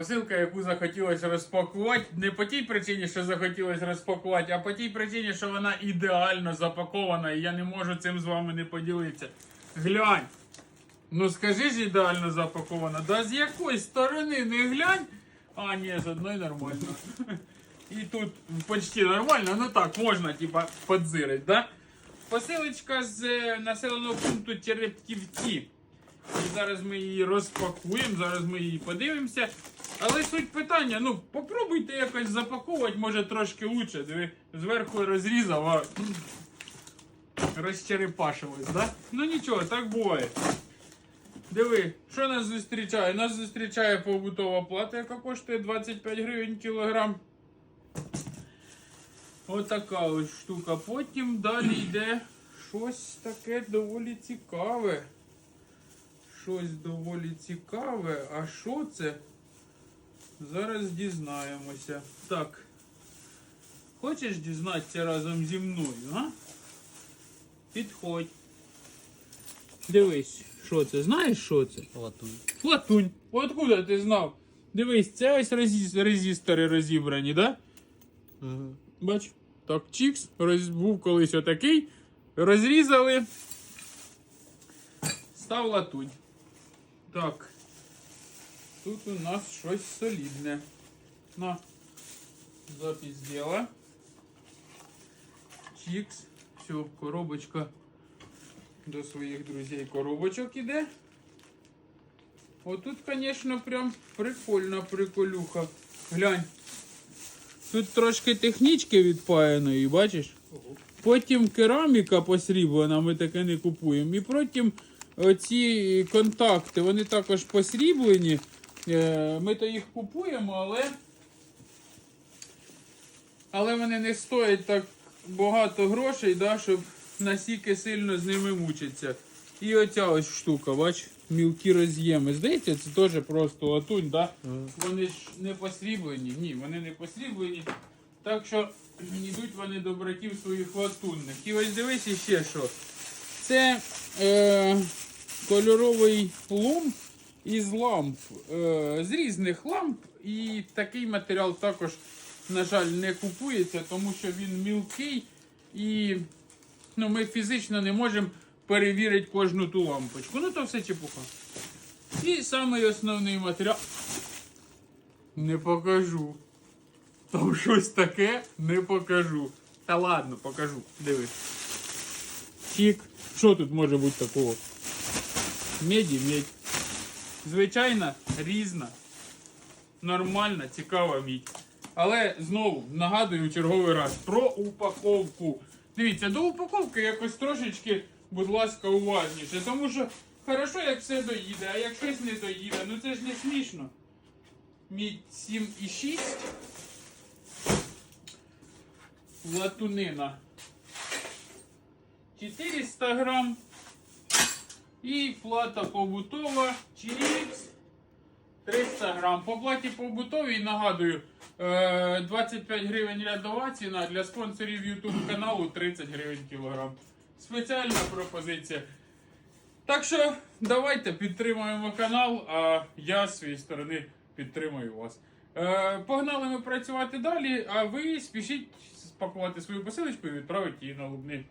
Посилка, яку захотілося розпакувати, не по тій причині, що захотілося розпакувати, а по тій причині, що вона ідеально запакована, і я не можу цим з вами не поділитися. Глянь. Ну скажи ж ідеально запакована. Да з якої сторони не глянь. А, ні, з одної нормально. І тут почти нормально, ну так, можна, типа, подзирить, да? Посилочка з е, населеного пункту Черептівці. І зараз ми її розпакуємо, зараз ми її подивимося. Але суть питання, ну попробуйте якось запаковувати, може трошки лучше. Диви, зверху розрізав, а розчерепашилось, да? Ну нічого, так буває. Диви, що нас зустрічає? Нас зустрічає побутова плата, яка коштує 25 гривень кілограм. Отака ось штука. Потім далі йде щось таке доволі цікаве. Щось доволі цікаве. А що це? Зараз дізнаємося. Так. Хочеш дізнатися разом зі мною, а? Підходь. Дивись, що це? Знаєш, що це? Латунь. Латунь. Откуда ти знав? Дивись, це ось резі- резистори розібрані, да? Угу. Бач, так, чікс, роз... був колись отакий. Розрізали. Став латунь. Так. Тут у нас щось солідне. На. Запись діла. Чікс. Все, коробочка до своїх друзей коробочок іде. Отут, звісно, прям прикольна приколюха. Глянь. Тут трошки технічки відпаяної, бачиш? Потім кераміка посріблена, ми таке не купуємо. І потім оці контакти, вони також посріблені. Е, Ми то їх купуємо, але. Але вони не стоять так багато грошей, да, щоб настільки сильно з ними мучитися. І оця ось штука, бач, мілкі роз'єми. Здається, це теж просто латунь, да? Вони ж не посріблені. Ні, вони не посріблені. Так що йдуть вони до братів своїх латунних. І ось дивись іще що. Це е, кольоровий лом із ламп. Е, з різних ламп. І такий матеріал також, на жаль, не купується, тому що він мілкий і ну, ми фізично не можемо перевірити кожну ту лампочку. Ну то все чепуха. І самий основний матеріал. Не покажу. Там щось таке не покажу. Та ладно, покажу. Диви. Чік. Що тут може бути такого? Меді, медь. Звичайна, різна, нормальна, цікава мідь. Але знову нагадую черговий раз про упаковку. Дивіться, до упаковки якось трошечки, будь ласка, уважніше. Тому що хорошо, як все доїде, а як щось не доїде, ну це ж не смішно. Мідь 7,6. Латунина 400 грам. І плата побутова Чірікс 300 грам. По платі побутовій нагадую, е, 25 гривень рядова ціна для спонсорів YouTube каналу 30 гривень кілограм. Спеціальна пропозиція. Так що давайте підтримуємо канал, а я з своєї сторони підтримую вас. Е, погнали ми працювати далі, а ви спішіть спакувати свою посилочку і відправити її на Лубни.